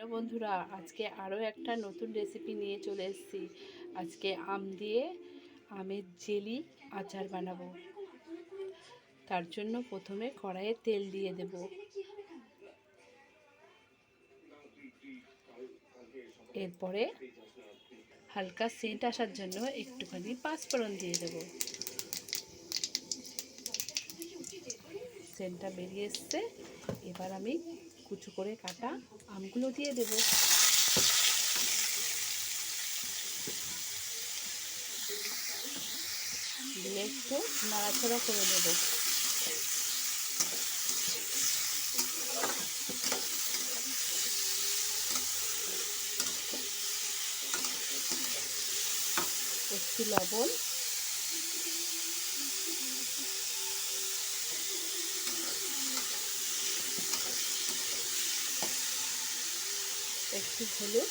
Hello বন্ধুরা, আজকে আরও একটা নতুন রেসিপি নিয়ে চলে এসেছি। আজকে আম দিয়ে আমের জেলি আচার বানাবো। তার জন্য প্রথমে কড়াইয়ে তেল দিয়ে দেব। এরপরে হালকা সেন্ট আসার জন্য একটুখানি পাঁচফোড়ন দিয়ে দেব। সেন্টটা বেরিয়ে এসছে। এবার আমি কুচু করে কাটা আমগুলো দিয়ে দেব। দিয়ে একটু নাড়াচাড়া করে নেব। একটু লবণ একটু হলুদ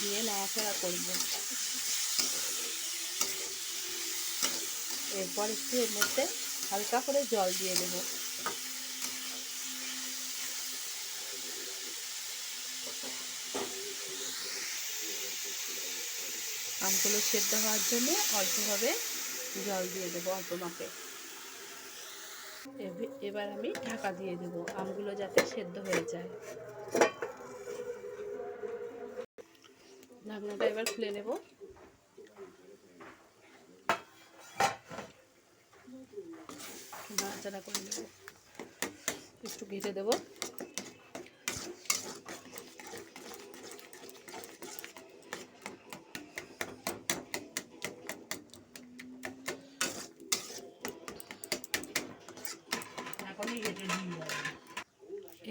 দিয়ে নাড়াচাড়া করব। এরপর একটু এর মধ্যে হালকা করে জল দিয়ে দেব। আমগুলো সেদ্ধ হওয়ার জন্য অল্পভাবে জল দিয়ে দেবো, অল্প মাপে। এবার আমি ঢাকা দিয়ে দেবো আমগুলো যাতে সেদ্ধ হয়ে যায়। ঢাকনাটা এবার খুলে নেব। নাড়াচাড়া করে নেব। একটু ঘেটে দেব।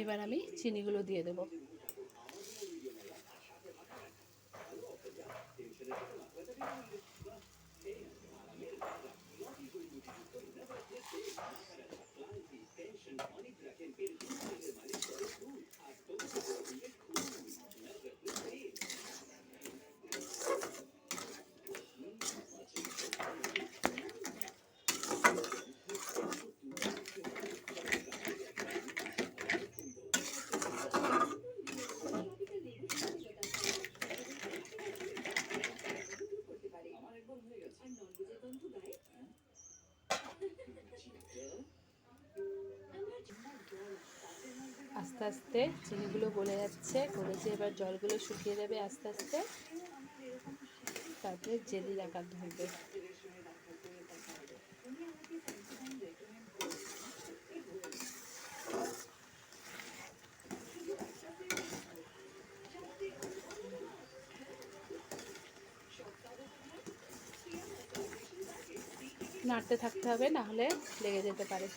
এবার আমি চিনিগুলো দিয়ে দেবো। Pwede dito na. Pwede dito na. আস্তে আস্তে চিনিগুলো গলে যাচ্ছে গলেছে এবার জলগুলো শুকিয়ে যাবে আস্তে আস্তে। তারপরে জেলির আকার ধরবে। নাড়তে থাকতে হবে, না হলে লেগে যেতে পারে।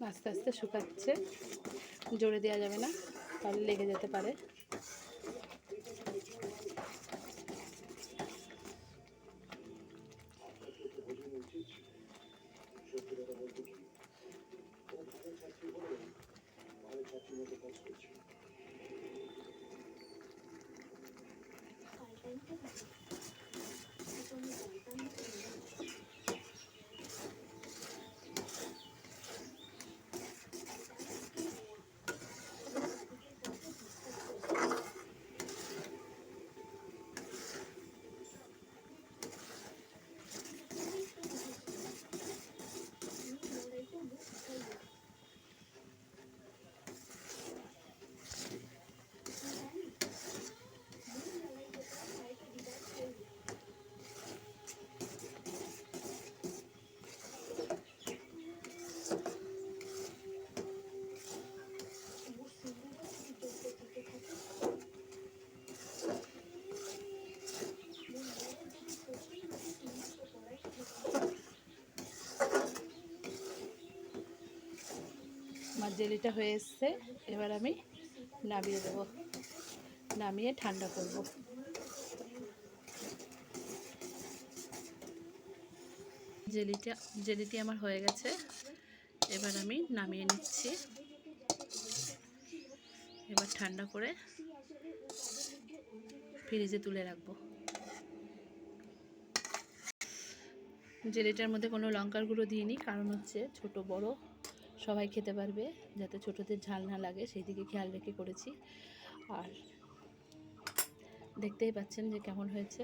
আস্তে আস্তে শুকাচ্ছে। জোরে দেওয়া যাবে না তাহলে লেগে যেতে পারে। আমার জেলিটা হয়ে এসছে, এবার আমি নামিয়ে দেব। নামিয়ে ঠান্ডা করব। জেলিটা, জেলিটি আমার হয়ে গেছে। এবার আমি নামিয়ে নিচ্ছি। এবার ঠান্ডা করে ফ্রিজে তুলে রাখব। জেলিটার মধ্যে কোনো লঙ্কার গুঁড়ো দিইনি, কারণ হচ্ছে ছোট বড়। সবাই খেতে পারবে, যাতে ছোটোদের ঝাল না লাগে, সেই দিকে খেয়াল রেখে করেছি। আর দেখতেই পাচ্ছেন যে কেমন হয়েছে।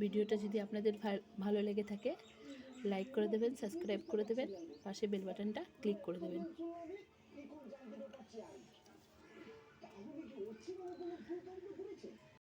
ভিডিওটা যদি আপনাদের ভালো লেগে থাকে, লাইক করে দেবেন, সাবস্ক্রাইব করে দেবেন, পাশে বেল বাটনটা ক্লিক করে দেবেন।